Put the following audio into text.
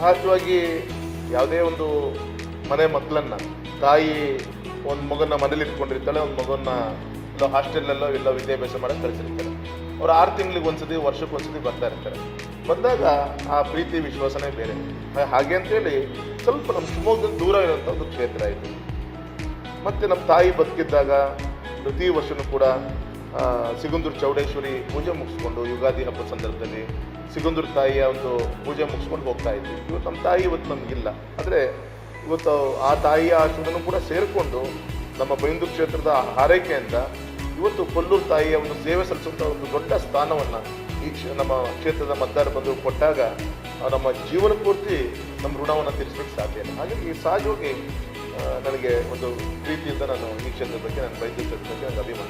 ಸಹಜವಾಗಿ ಯಾವುದೇ ಒಂದು ಮನೆ ಮಕ್ಕಳನ್ನು, ತಾಯಿ ಒಂದು ಮಗನ ಮನೇಲಿ ಇಟ್ಕೊಂಡಿರ್ತಾಳೆ, ಒಂದು ಮಗನ ಇಲ್ಲ ಹಾಸ್ಟೆಲ್ನಲ್ಲೋ ಇಲ್ಲ ವಿದ್ಯಾಭ್ಯಾಸ ಮಾಡೋಕ್ಕೆ ಕಳಿಸಿರ್ತಾರೆ. ಅವ್ರು ಆರು ತಿಂಗಳಿಗೆ ಒಂದ್ಸತಿ, ವರ್ಷಕ್ಕೆ ಒಂದ್ಸತಿ ಬರ್ತಾ ಇರ್ತಾರೆ. ಬಂದಾಗ ಆ ಪ್ರೀತಿ ವಿಶ್ವಾಸನೇ ಬೇರೆ. ಹಾಗೆ ಅಂತೇಳಿ ಸ್ವಲ್ಪ ನಮ್ಮ ಶಿವಮೊಗ್ಗದಿಂದ ದೂರ ಇರುವಂಥ ಒಂದು ಕ್ಷೇತ್ರ ಇದು. ಮತ್ತು ನಮ್ಮ ತಾಯಿ ಬದುಕಿದ್ದಾಗ, ಪ್ರತಿ ವರ್ಷವೂ ಕೂಡ ಸಿಗುಂದೂರು ಚೌಡೇಶ್ವರಿ ಪೂಜೆ ಮುಗಿಸ್ಕೊಂಡು ಯುಗಾದಿ ಹಬ್ಬದ ಸಂದರ್ಭದಲ್ಲಿ ಸಿಗುಂದೂರು ತಾಯಿಯ ಒಂದು ಪೂಜೆ ಮುಗಿಸ್ಕೊಂಡು ಹೋಗ್ತಾ ಇದ್ವಿ. ಇವತ್ತು ನಮ್ಮ ತಾಯಿ ಇವತ್ತು ನಮಗಿಲ್ಲ. ಆದರೆ ಇವತ್ತು ಆ ತಾಯಿಯ ಆಶೀರ್ವಾದನೂ ಕೂಡ ಸೇರಿಕೊಂಡು ನಮ್ಮ ಬೈಂದೂರು ಕ್ಷೇತ್ರದ ಹಾರೈಕೆಯಿಂದ ಇವತ್ತು ಕೊಲ್ಲೂರು ತಾಯಿಯ ಒಂದು ಸೇವೆ ಸಲ್ಲಿಸುವಂಥ ಒಂದು ದೊಡ್ಡ ಸ್ಥಾನವನ್ನು ಈ ಕ್ಷ, ನಮ್ಮ ಕ್ಷೇತ್ರದ ಮತದಾರ ಬಂದು ಕೊಟ್ಟಾಗ ನಮ್ಮ ಜೀವನ ಪೂರ್ತಿ ನಮ್ಮ ಋಣವನ್ನು ತೀರಿಸಲಿಕ್ಕೆ ಸಾಧ್ಯ ಇಲ್ಲ. ಹಾಗಾಗಿ ಸಹಜವಾಗಿ ನನಗೆ ಒಂದು ಪ್ರೀತಿಯಿಂದ ನಾನು ಈ ಕ್ಷೇತ್ರದ ಬಗ್ಗೆ ನಾನು ಬೈಂದೂರು ಕ್ಷೇತ್ರದ ಬಗ್ಗೆ ನನಗೆ ಅಭಿಮಾನ.